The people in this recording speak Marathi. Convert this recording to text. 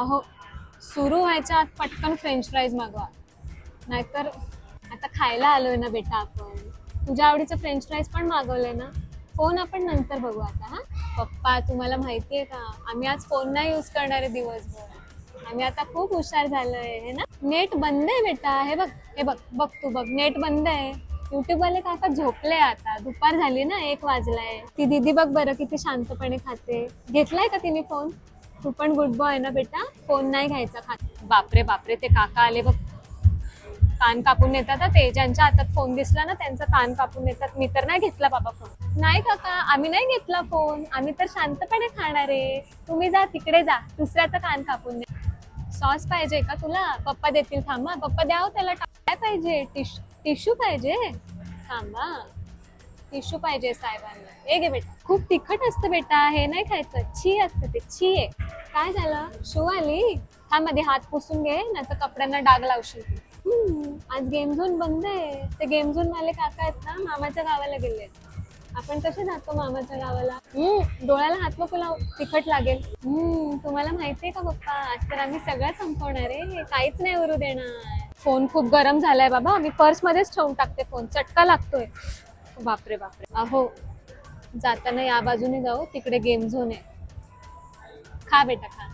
अहो सुरू व्हायच्या आत पटकन फ्रेंच फ्राईज मागवा. नाहीतर आता खायला आलोय ना बेटा आपण. तुझ्या आवडीचं फ्रेंच फ्राईज पण मागवलंय ना? फोन आपण नंतर बघू आता हा? पप्पा तुम्हाला माहितीये का? आम्ही आज फोन नाही यूज करणारे दिवसभर. आम्ही आता खूप हुशार झालोय हे ना? नेट बंद आहे बेटा हे बघ हे बघ बघ तू बघ नेट बंद आहे. युट्यूबवाले काका झोपले आता दुपार झाली ना एक वाजलाय. ती दीदी बघ बरं किती शांतपणे खाते. घेतलाय का तिने फोन तू पण गुड बॉय ना बेटा? फोन नाही घ्यायचा खात. बापरे बापरे ते काका आले बघ. कान कापून नेतात हा ते ज्यांच्या हातात फोन दिसला ना त्यांचा कान कापून नेतात. मी तर नाही घेतला बाबा फोन नाही काका आम्ही नाही घेतला फोन आम्ही तर शांतपणे खाणार आहे. तुम्ही जा तिकडे जा. दुसऱ्याचा कान कापून ने. सॉस पाहिजे का तुला? पप्पा देतील. थांबा पप्पा द्याव त्याला. टा- काय पाहिजे? टिश टिश्यू पाहिजे? थांबा. टिश्यू पाहिजे साहेबांना. हे घे बेटा. खूप तिखट असतं बेटा. हे नाही खायचं. छी असतं ते. छी आहे. काय झालं? शू आली? हा मध्ये हात पुसून घे नाही तर कपड्यांना डाग लावशील. आज गेम झोन बंद आहे. ते गेम झोन वाले काका आहेत ना मामाच्या गावाला गेले आपण कसे जातो मामाच्या गावाला? हम्म, डोळ्याला हात नको लाव तिखट लागेल. हम्म, तुम्हाला माहितीये का पप्पा? आज तर आम्ही सगळं संपवणार आहे. काहीच नाही उरू देणार. फोन खूप गरम झालाय बाबा. मी पर्स मध्येच ठेवून टाकते फोन चटका लागतोय. बापरे बापरे. अहो जाताना या बाजूने जाऊ. तिकडे गेम झोन आहे. खा बेटा खा.